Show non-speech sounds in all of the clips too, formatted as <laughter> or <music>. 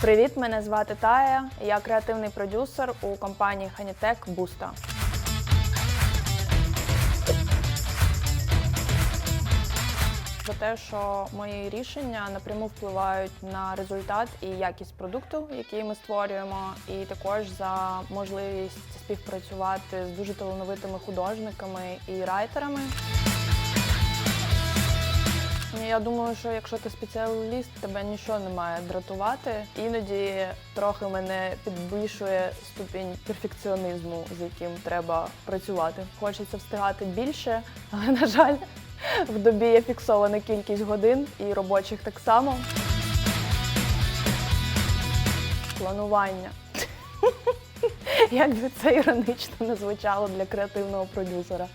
Привіт, мене звати Тая. Я креативний продюсер у компанії Ханітек Буста. За те, що мої рішення напряму впливають на результат і якість продукту, який ми створюємо, і також за можливість співпрацювати з дуже талановитими художниками і райтерами. Я думаю, що якщо ти спеціаліст, тебе нічого не має дратувати. Іноді трохи мене підбільшує ступінь перфекціонізму, з яким треба працювати. Хочеться встигати більше, <laughs> але на жаль, в добі є фіксована кількість годин і робочих так само. Планування. <laughs> Як би це іронично не звучало для креативного продюсера.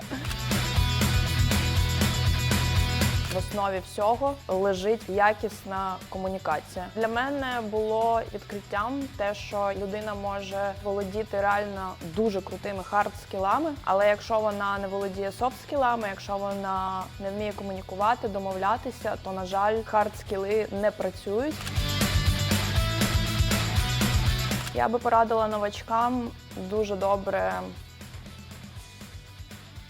В основі всього лежить якісна комунікація. Для мене було відкриттям те, що людина може володіти реально дуже крутими хард-скілами, але якщо вона не володіє софт-скілами, якщо вона не вміє комунікувати, домовлятися, то на жаль, хард-скіли не працюють. Я би порадила новачкам дуже добре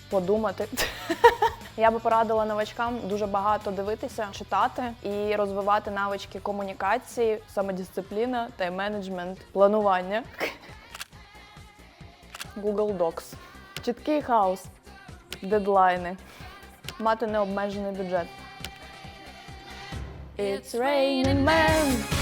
подумати. <laughs> Я би порадила новачкам дуже багато дивитися, читати і розвивати навички комунікації, самодисципліна, тайм-менеджмент, планування. Google Docs. Чіткий хаос, дедлайни, мати необмежений бюджет. It's raining men.